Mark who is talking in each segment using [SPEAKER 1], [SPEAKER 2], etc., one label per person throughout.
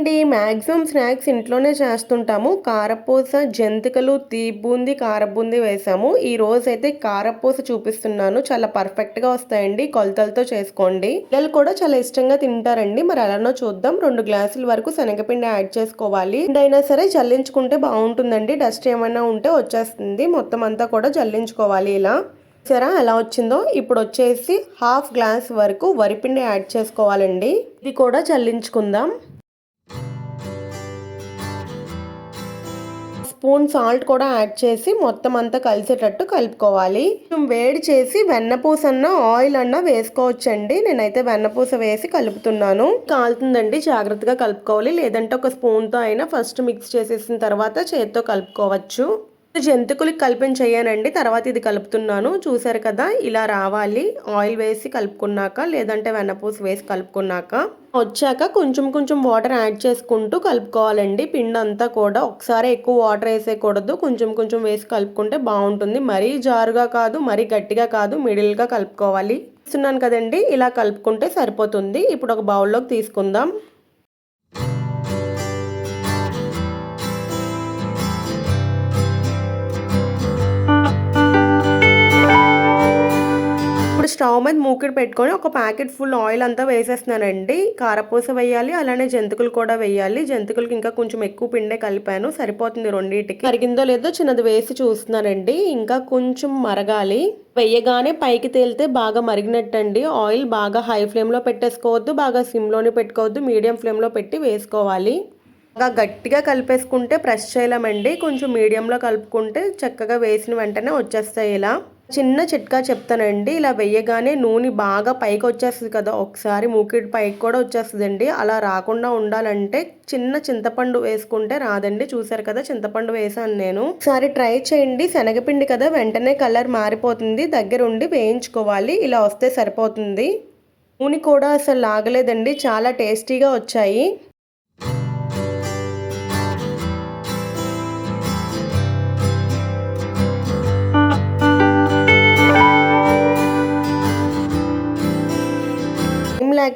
[SPEAKER 1] అండి maximum snacks ఇంట్లోనే చేస్తుంటాము. కారపూస జంతికలు తీబూంది కారబూంది వేసాము. ఈ రోజు అయితే కారపూస చూపిస్తున్నాను. చాలా పర్ఫెక్ట్గా వస్తాయండి. కొలతలతో చేసుకోండి. పిల్లలు కూడా చాలా ఇష్టంగా తింటారండి. మరి ఎలానో చూద్దాం. రెండు గ్లాసుల వరకు శనగపిండి యాడ్ చేసుకోవాలి. అయినా సరే జల్లించుకుంటే బాగుంటుందండి. డస్ట్ ఏమైనా ఉంటే వచ్చేస్తుంది. మొత్తం అంతా కూడా జల్లించుకోవాలి ఇలా. సరే ఎలా వచ్చిందో? ఇప్పుడు వచ్చేసి హాఫ్ గ్లాస్ వరకు వరిపిండి యాడ్ చేసుకోవాలండి. ఇది కూడా చల్లించుకుందాం స్పూన్ సాల్ట్ కూడా యాడ్ చేసి మొత్తం అంతా కలిసేటట్టు కలుపుకోవాలి. వేడి చేసి వెన్నపూస అన్న ఆయిల్ అన్న వేసుకోవచ్చండి. నేనైతే వెన్నపూస వేసి కలుపుతున్నాను. కాలుతుందండి జాగ్రత్తగా కలుపుకోవాలి. లేదంటే ఒక స్పూన్తో అయినా ఫస్ట్ మిక్స్ చేసేసిన తర్వాత చేతితో కలుపుకోవచ్చు. జంతికలు కలిపిన చేయనండి తర్వాత ఇది కలుపుతున్నాను. చూసారు కదా ఇలా రావాలి. ఆయిల్ వేసి కలుపుకున్నాక లేదంటే వెన్నపూసి వేసి కలుపుకున్నాక వచ్చాక కొంచెం కొంచెం వాటర్ యాడ్ చేసుకుంటూ కలుపుకోవాలండి. పిండి అంతా కూడా ఒకసారి ఎక్కువ వాటర్ వేసేయకూడదు. కొంచెం కొంచెం వేసి కలుపుకుంటే బాగుంటుంది. మరీ జారుగా కాదు మరీ గట్టిగా కాదు మిడిల్గా కలుపుకోవాలి. ఇస్తున్నాను కదండి ఇలా కలుపుకుంటే సరిపోతుంది. ఇప్పుడు ఒక బౌల్లోకి తీసుకుందాం. స్టవ్ మీద మూకిడి పెట్టుకొని ఒక ప్యాకెట్ ఫుల్ ఆయిల్ అంతా వేసేస్తున్నానండి. కారపూస వేయాలి అలానే జంతికలు కూడా వేయాలి. జంతికలకి ఇంకా కొంచెం ఎక్కువ పిండే కలిపాను. సరిపోతుంది రెండింటికి. కరిగిందో లేదో చిన్నది వేసి చూస్తున్నానండి. ఇంకా కొంచెం మరగాలి. వెయ్యగానే పైకి తేలితే బాగా మరిగినట్టండి. ఆయిల్ బాగా హై ఫ్లేమ్లో పెట్టేసుకోవద్దు బాగా సిమ్లోనే పెట్టుకోవద్దు మీడియం ఫ్లేమ్లో పెట్టి వేసుకోవాలి. బాగా గట్టిగా కలిపేసుకుంటే ప్రెస్ చేయలేమండి. కొంచెం మీడియంలో కలుపుకుంటే చక్కగా వేసిన వెంటనే వచ్చేస్తాయి ఇలా. చిన్న చిట్కా చెప్తానండి. ఇలా వేయగానే నూనె బాగా పైకి వచ్చేస్తుంది కదా ఒకసారి మూకిడి పైకి కూడా వచ్చేస్తుందండి. అలా రాకుండా ఉండాలంటే చిన్న చింతపండు వేసుకుంటే రాదండి. చూసారు కదా చింతపండు వేసాను నేను. ఒకసారి ట్రై చేయండి. శనగపిండి కదా వెంటనే కలర్ మారిపోతుంది. దగ్గరుండి వేయించుకోవాలి. ఇలా వస్తే సరిపోతుంది. నూనె కూడా అసలు లాగలేదండి. చాలా టేస్టీగా వచ్చాయి.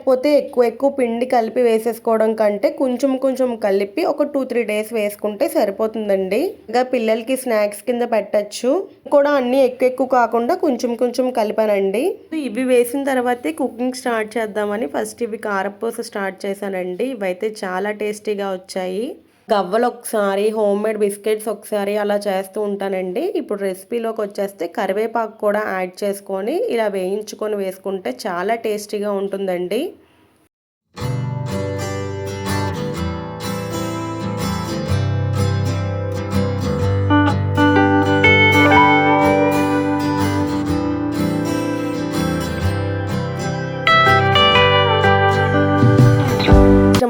[SPEAKER 1] లేకపోతే ఎక్కువ ఎక్కువ పిండి కలిపి వేసేసుకోవడం కంటే కొంచెం కొంచెం కలిపి ఒక టూ త్రీ డేస్ వేసుకుంటే సరిపోతుందండి. ఇంకా పిల్లలకి స్నాక్స్ కింద పెట్టచ్చు. కూడా అన్ని ఎక్కువ ఎక్కువ కాకుండా కొంచెం కొంచెం కలిపానండి. ఇవి వేసిన తర్వాతే కుకింగ్ స్టార్ట్ చేద్దామని ఫస్ట్ ఇవి కారపూస స్టార్ట్ చేశానండి. ఇవైతే చాలా టేస్టీగా వచ్చాయి. గవ్వలు ఒకసారి హోమ్ మేడ్ బిస్కెట్స్ ఒకసారి అలా చేస్తూ ఉంటానండి. ఇప్పుడు రెసిపీలోకి వచ్చేస్తే కరివేపాకు కూడా యాడ్ చేసుకొని ఇలా వేయించుకొని వేసుకుంటే చాలా టేస్టీగా ఉంటుందండి.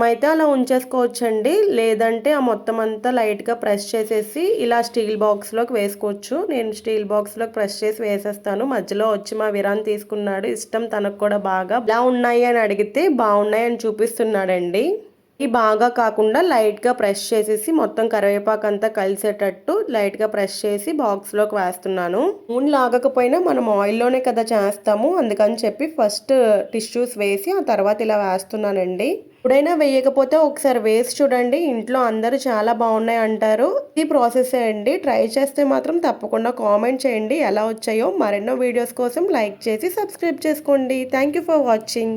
[SPEAKER 1] అయితే అలా ఉంచేసుకోవచ్చండి. లేదంటే ఆ మొత్తం అంతా లైట్గా ప్రెస్ చేసేసి ఇలా స్టీల్ బాక్స్లోకి వేసుకోవచ్చు. నేను స్టీల్ బాక్స్లోకి ప్రెస్ చేసి వేసేస్తాను. మధ్యలో వచ్చి మా విరాన్ తీసుకున్నాడు. ఇష్టం తనకు కూడా బాగా. ఇలా ఉన్నాయి అని అడిగితే బాగున్నాయి అని చూపిస్తున్నాడండి. ఈ బాగా కాకుండా లైట్గా ప్రెస్ చేసేసి మొత్తం కరివేపాకు అంతా కలిసేటట్టు లైట్గా ప్రెస్ చేసి బాక్స్లోకి వేస్తున్నాను. నూనె లాగకపోయినా మనం ఆయిల్లోనే కదా చేస్తాము. అందుకని చెప్పి ఫస్ట్ టిష్యూస్ వేసి ఆ తర్వాత ఇలా వేస్తున్నానండి. ఎప్పుడైనా వేయకపోతే ఒకసారి వేసి చూడండి. ఇంట్లో అందరూ చాలా బాగున్నాయి అంటారు. ఈ ప్రాసెస్ అండి? ట్రై చేస్తే మాత్రం తప్పకుండా కామెంట్ చేయండి. ఎలా వచ్చాయో మరెన్నో వీడియోస్ కోసం లైక్ చేసి సబ్స్క్రైబ్ చేసుకోండి. Thank for watching.